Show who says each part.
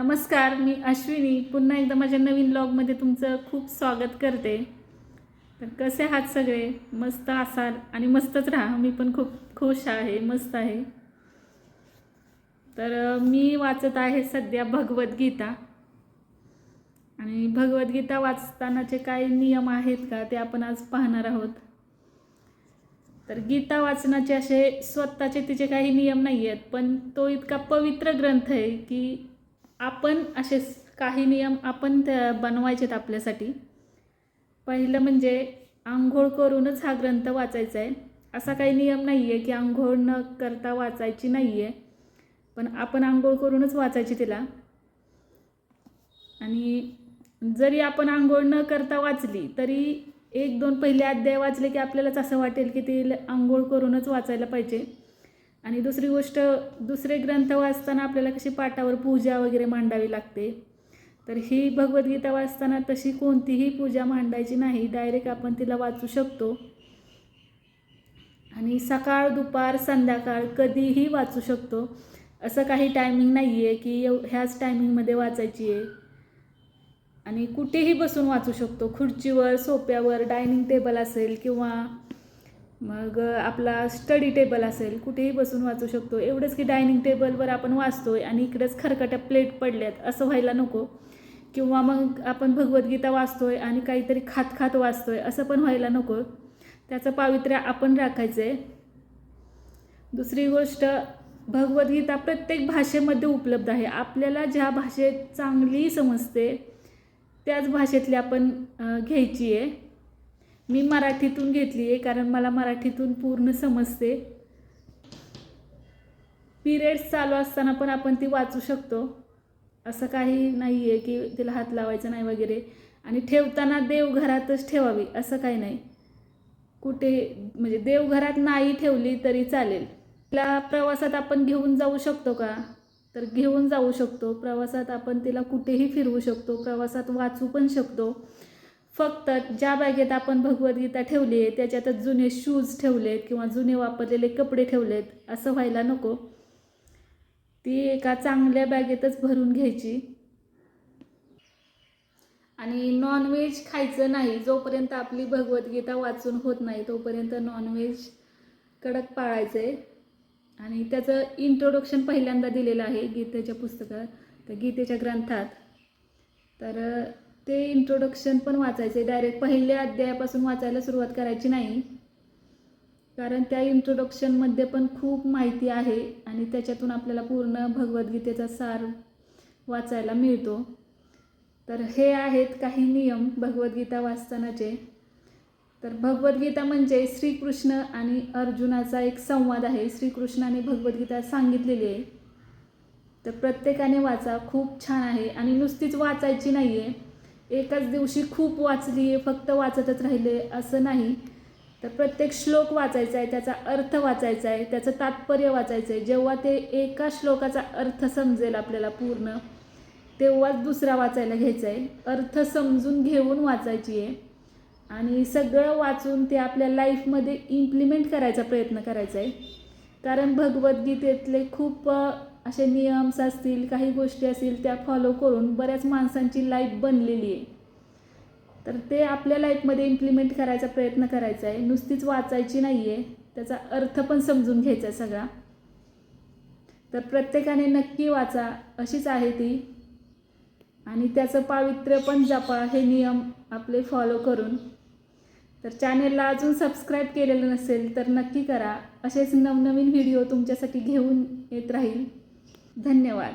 Speaker 1: नमस्कार मी अश्विनी. पुन्हा एकदा माझ्या नवीन ब्लॉगमध्ये तुमचं खूप स्वागत करते. तर कसे आहात सगळे? मस्त असाल आणि मस्तच राहा. मी पण खूप खुश आहे मस्त आहे. तर मी वाचत आहे सध्या भगवद्गीता आणि भगवद्गीता वाचतानाचे काही नियम आहेत का? ते आपण आज पाहणार आहोत. तर गीता वाचनाचे असे स्वतःचे तिचे काही नियम नाही आहेत पण तो इतका पवित्र ग्रंथ आहे की आपण असे काही नियम आपण त्या बनवायचेत आपल्यासाठी. पहिलं म्हणजे आंघोळ करूनच हा ग्रंथ वाचायचा आहे असा काही नियम नाही आहे की आंघोळ न करता वाचायची नाही आहे पण आपण आंघोळ करूनच वाचायची तिला. आणि जरी आपण आंघोळ न करता वाचली तरी एक दोन पहिले अध्याय वाचले की आपल्यालाच असं वाटेल की ते आंघोळ करूनच वाचायला पाहिजे. आणि दुसरी गोष्ट दुसरे ग्रंथ वाचताना आपल्याला कशी पाठावर पूजा वगैरे मांडावी लागते? तर ही भगवद्गीता वाचताना तशी कोणतीही पूजा मांडायची नाही. डायरेक्ट आपण तिला वाचू शकतो. आणि सकाळ दुपार संध्याकाळ कधीही वाचू शकतो. असं काही टायमिंग नाही आहे की एव ह्याच टायमिंगमध्ये वाचायची आहे. आणि कुठेही बसून वाचू शकतो. खुर्चीवर सोप्यावर डायनिंग टेबल असेल किंवा मग आपला स्टडी टेबल असेल कुठेही बसून वाचू शकतो. एवढंच की डायनिंग टेबलवर आपण वाचतोय आणि इकडेच खरकट्या प्लेट पडल्यात असं व्हायला नको. किंवा मग आपण भगवद्गीता वाचतोय आणि काहीतरी खात खात वाचतोय असं पण व्हायला नको. त्याचं पावित्र्य आपण राखायचं आहे दुसरी गोष्ट भगवद्गीता प्रत्येक भाषेमध्ये उपलब्ध आहे. आपल्याला ज्या भाषेत चांगली समजते त्याच भाषेतली आपण घ्यायची आहे मी मराठीतून घेतली आहे कारण मला मराठीतून पूर्ण समजते. पिरियड्स चालू असताना पण आपण ती वाचू शकतो. असं काही नाही आहे की तिला हात लावायचा नाही वगैरे. आणि ठेवताना देवघरातच ठेवावी असं काही नाही. कुठे म्हणजे देवघरात नाही ठेवली तरी चालेल. तिला प्रवासात आपण घेऊन जाऊ शकतो का? तर घेऊन जाऊ शकतो. प्रवासात आपण तिला कुठेही फिरवू शकतो. प्रवासात वाचू पण शकतो. फक्त ज्या बॅगेत आपण भगवद्गीता ठेवली आहे त्याच्यातच जुने शूज ठेवलेत किंवा जुने वापरलेले कपडे ठेवलेत असं व्हायला नको. ती एका चांगल्या बॅगेतच भरून घ्यायची. आणि नॉनव्हेज खायचं नाही जोपर्यंत आपली भगवद्गीता वाचून होत नाही तोपर्यंत नॉनव्हेज कडक पाळायचं आहे आणि त्याचं इंट्रोडक्शन पहिल्यांदा दिलेलं आहे गीतेच्या पुस्तकात तर गीतेच्या ग्रंथात. तर ते इंट्रोडक्शन पण वाचायचे. डायरेक्ट पहिल्या अध्यायापासून वाचायला सुरुवात करायची नाही. कारण त्या इंट्रोडक्शनमध्ये पण खूप माहिती आहे आणि त्याच्यातून आपल्याला पूर्ण भगवद्गीतेचा सार वाचायला मिळतो. तर हे आहेत काही नियम भगवद्गीता वाचतानाचे. तर भगवद्गीता म्हणजे श्रीकृष्ण आणि अर्जुनाचा एक संवाद आहे. श्रीकृष्णाने भगवद्गीता सांगितलेली आहे. तर प्रत्येकाने वाचा. खूप छान आहे. आणि नुसतीच वाचायची नाही आहे एकाच दिवशी खूप वाचली आहे फक्त वाचतच राहिले असं नाही. तर प्रत्येक श्लोक वाचायचा आहे त्याचा अर्थ वाचायचा आहे त्याचं तात्पर्य वाचायचं आहे. जेव्हा ते एका श्लोकाचा अर्थ समजेल आपल्याला पूर्ण तेव्हाच दुसरा वाचायला घ्यायचा आहे. अर्थ समजून घेऊन वाचायची आहे. आणि सगळं वाचून ते आपल्या लाईफमध्ये इम्प्लिमेंट करायचा प्रयत्न करायचा आहे. कारण भगवद्गीतेतले खूप असे नियम्स असतील काही गोष्टी असतील त्या फॉलो करून बऱ्याच माणसांची लाईफ बनलेली आहे. तर ते आपल्या लाईफमध्ये इम्प्लिमेंट करायचा प्रयत्न करायचा आहे. नुसतीच वाचायची नाही आहे त्याचा अर्थ पण समजून घ्यायचा आहे सगळा. तर प्रत्येकाने नक्की वाचा. अशीच आहे ती. आणि त्याचं पावित्र्य पण जपा. हे नियम आपले फॉलो करून. तर चॅनेलला अजून सबस्क्राईब केलेलं नसेल तर नक्की करा. असेच नवनवीन व्हिडिओ तुमच्यासाठी घेऊन येत राहील. धन्यवाद.